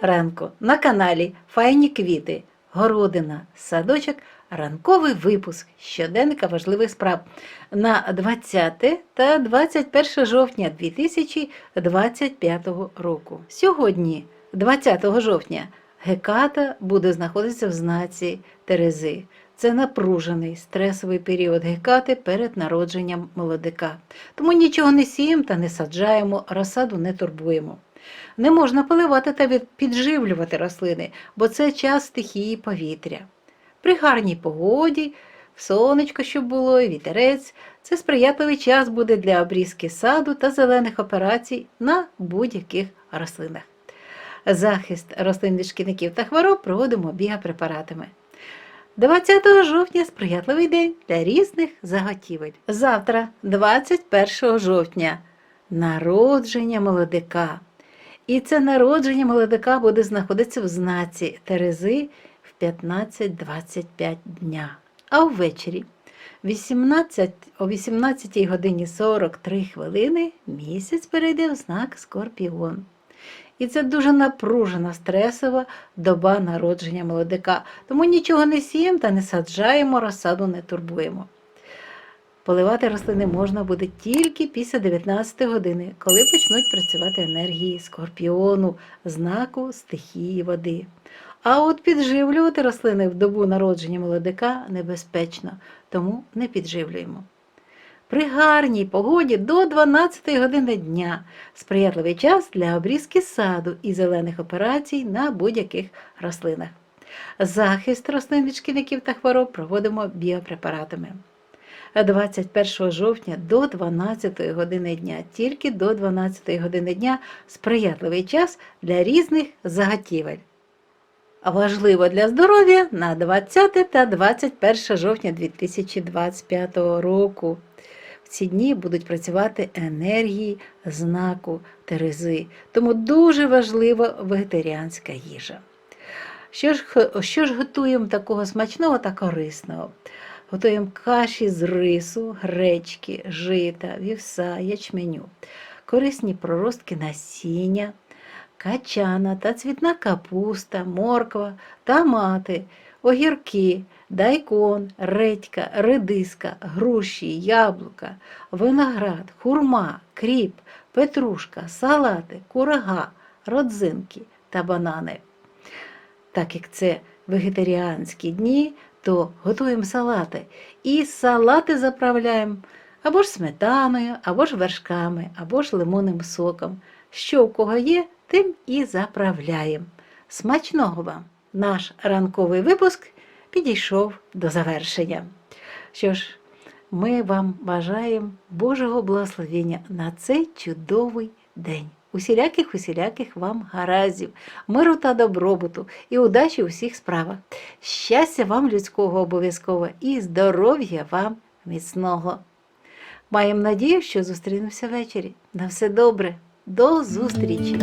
ранку на каналі Файні квіти, городина, садочок, ранковий випуск щоденника важливих справ на 20 та 21 жовтня 2025 року. Сьогодні, 20 жовтня, Геката буде знаходитися в знаці Терези. Це напружений стресовий період гекати перед народженням молодика. Тому нічого не сіємо та не саджаємо, розсаду не турбуємо. Не можна поливати та підживлювати рослини, бо це час стихії повітря. При гарній погоді, сонечко, щоб було, і вітерець, це сприятливий час буде для обрізки саду та зелених операцій на будь-яких рослинах. Захист рослин від шкідників та хвороб проводимо біопрепаратами. 20 жовтня сприятливий день для різних заготівель. Завтра, 21 жовтня, народження молодика. І це народження молодика буде знаходитися в знаці Терези в 15-25 дня. А ввечері 18, о 18 годині 43 хвилини місяць перейде в знак Скорпіон. І це дуже напружена, стресова доба народження молодика. Тому нічого не сіємо та не саджаємо, розсаду не турбуємо. Поливати рослини можна буде тільки після 19 години, коли почнуть працювати енергії скорпіону, знаку стихії води. А от підживлювати рослини в добу народження молодика небезпечно, тому не підживлюємо. При гарній погоді до 12 години дня сприятливий час для обрізки саду і зелених операцій на будь-яких рослинах. Захист рослин від шкідників та хвороб проводимо біопрепаратами. 21 жовтня до 12 години дня, тільки до 12 години дня сприятливий час для різних заготівель. Важливо для здоров'я на 20 та 21 жовтня 2025 року. Ці дні будуть працювати енергії знаку Терези, тому дуже важлива вегетаріанська їжа. Що ж, що ж готуємо такого смачного та корисного? Готуємо каші з рису, гречки, жита, вівса, ячменю, корисні проростки насіння, качана та цвітна капуста, морква, томати, огірки, дайкон, редька, редиска, груші, яблука, виноград, хурма, кріп, петрушка, салати, курага, родзинки та банани. Так як це вегетаріанські дні, то готуємо салати. І салати заправляємо або ж сметаною, або ж вершками, або ж лимонним соком. Що у кого є, тим і заправляємо. Смачного вам! Наш ранковий випуск підійшов до завершення. Що ж, ми вам бажаємо Божого благословення на цей чудовий день. Усіляких усіляких вам гараздів, миру та добробуту і удачі у всіх справах. Щастя вам людського обов'язково і здоров'я вам міцного. Маємо надію, що зустрінемося ввечері. На все добре. До зустрічі!